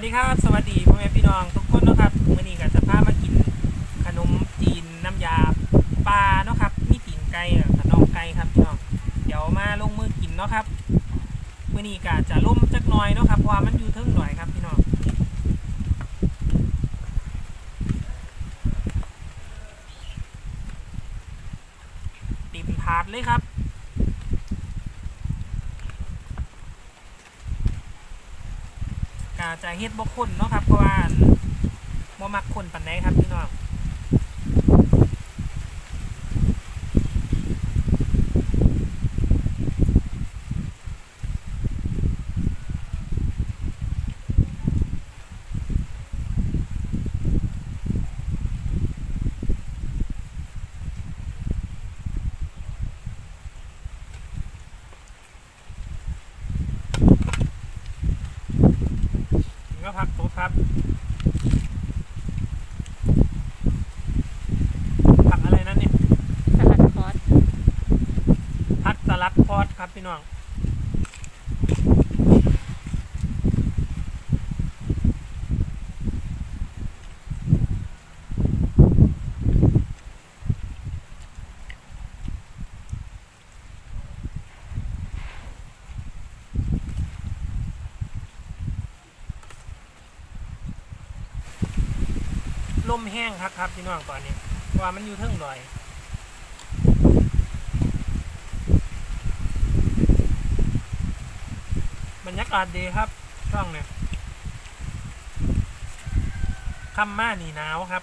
วัสดีครับสวัสดีพ่อแม่พี่น้องทุกคนนะครับมื่อนี้ก็จะพามากินขนมจีนน้ำยาปลาเนาะครับมีตีนไก่อะขนมไก่ครับพี่น้องเดี๋ยวมาลงมือกินเนาะครับมื่อนี้ก็จะล่มจักหน่อยเนาะครับเพราะว่ามันอยู่เทึ่งหน่อยครับพี่น้องติมถาดเลยครับ กา จะเฮ็ดบ่คนเนาะครับเพราะว่าบ่มักคนปานใดครับพี่น้องนี่ก็ผักตบครับ ผักอะไรนั่นเนี่ย สลัดคอส ผักสลัด พี่น้องลมแห้งครับครับพี่น้องตอนนี้ว่ามันอยู่เทิงหน่อย รรยากาศดีครับ ช่องเนี่ยค่ำมาหนีหนาวครับ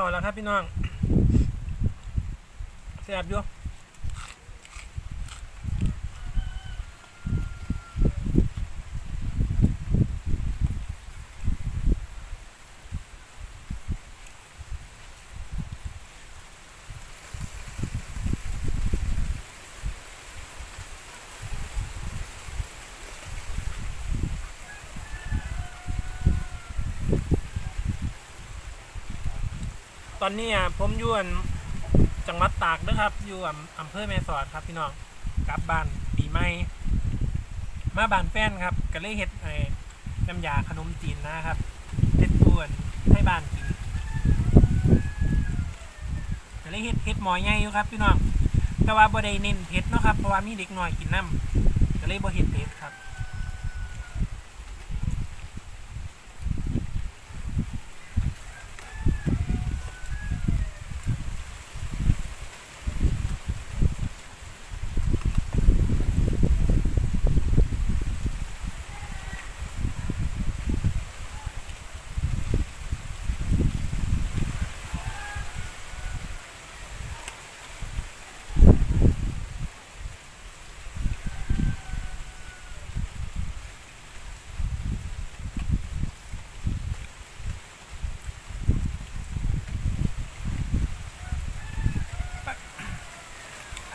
เขาแล้วครับพี่น้องแซ่บอยู่ ตอนนี้อะผมอยู่อันจังหวัดตากนะครับ อยู่อำอำเภอแม่สอดครับพี่น้องกลับบ้านปีใหม่มาบ้านแฟนครับ ก็เลยเฮ็ดไอ้น้ำยาขนมจีนนะครับเฮ็ดต่วนให้บ้านกินก็เลยเฮ็ดเฮ็ดหมอใหญ่อยู่ครับพี่น้องแต่ว่าบ่ได้เน้นเผ็ดเนาะครับเพราะว่ามีเด็กน้อยกินน้ำก็เลยบ่เฮ็ดเผ็ด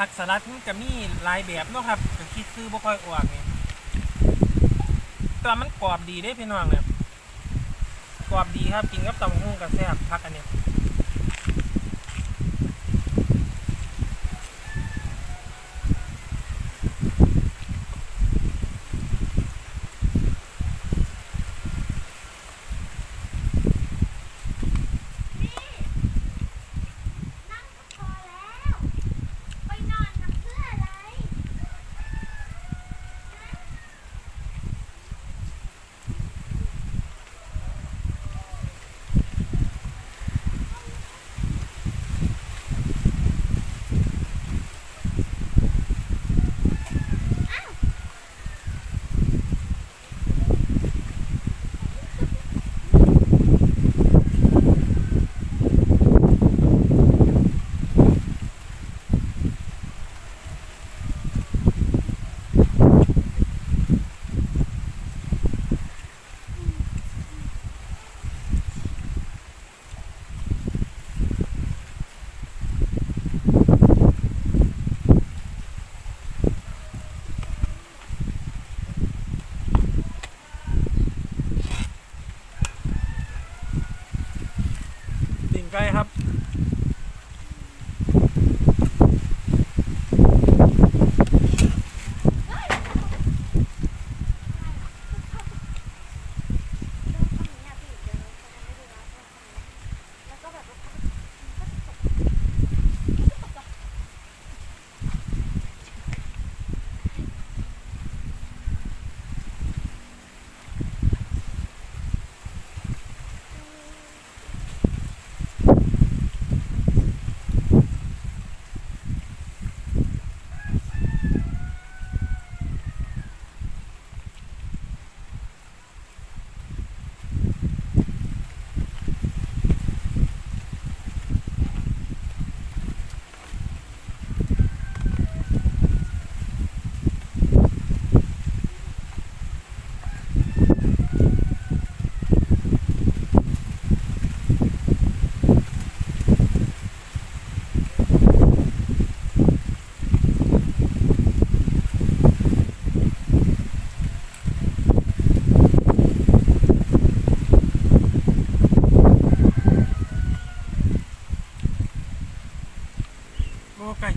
ผักสลัตมันก็มีหลายแบบเนาะครับก็คิดซื้อบ่ค่อยออกนี่แต่มันกรอบดีได้พี่น้องเนี่ยกรอบดีครับกินกับตำหุ่งกับแซ่บพักอันเนี้ย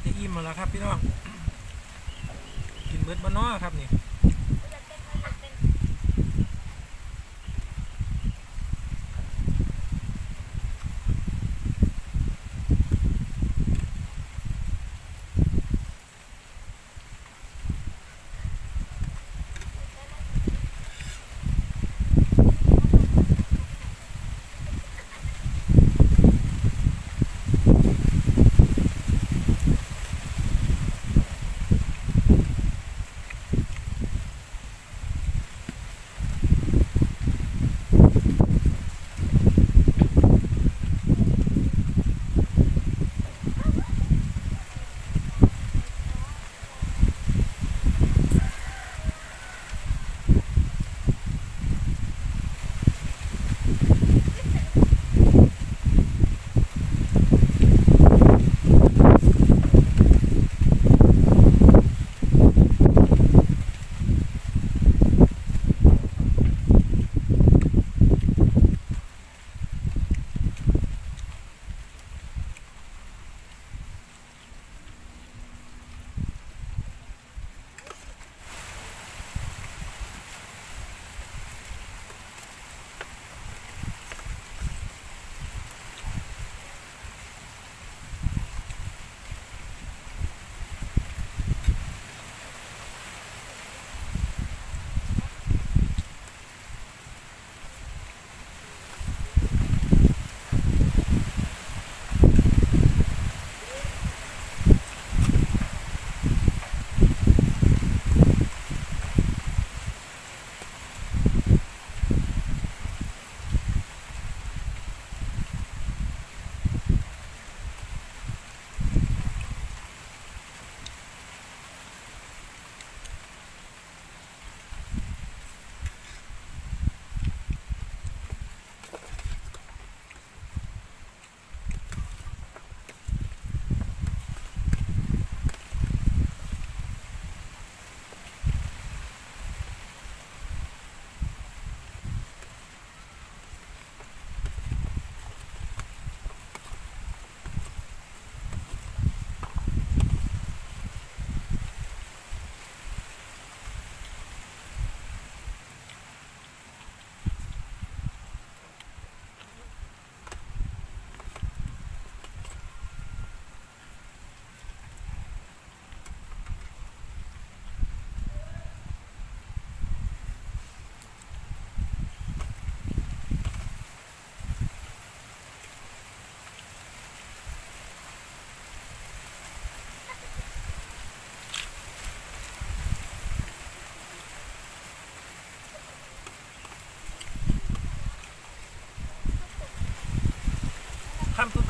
จะอิ่มมดแล้วครับพี่น้อง กินเบิดบ้านนอครับนี่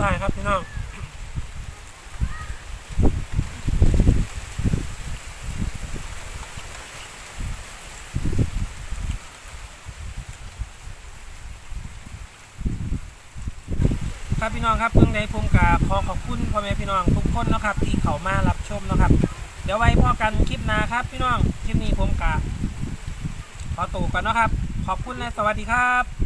ใช่ครับพี่น้องครับพี่น้องครับเพิ่งได้ผมกาขอขอบคุณพ่อแม่พี่น้องทุกคนนะครับที่เขามารับชมนะครับ เดี๋ยวไว้พอกันคลิปหน้าครับ พี่น้องคลิปนี้ผมกาขอตัวกันนะครับ ขอบคุณและสวัสดีครับ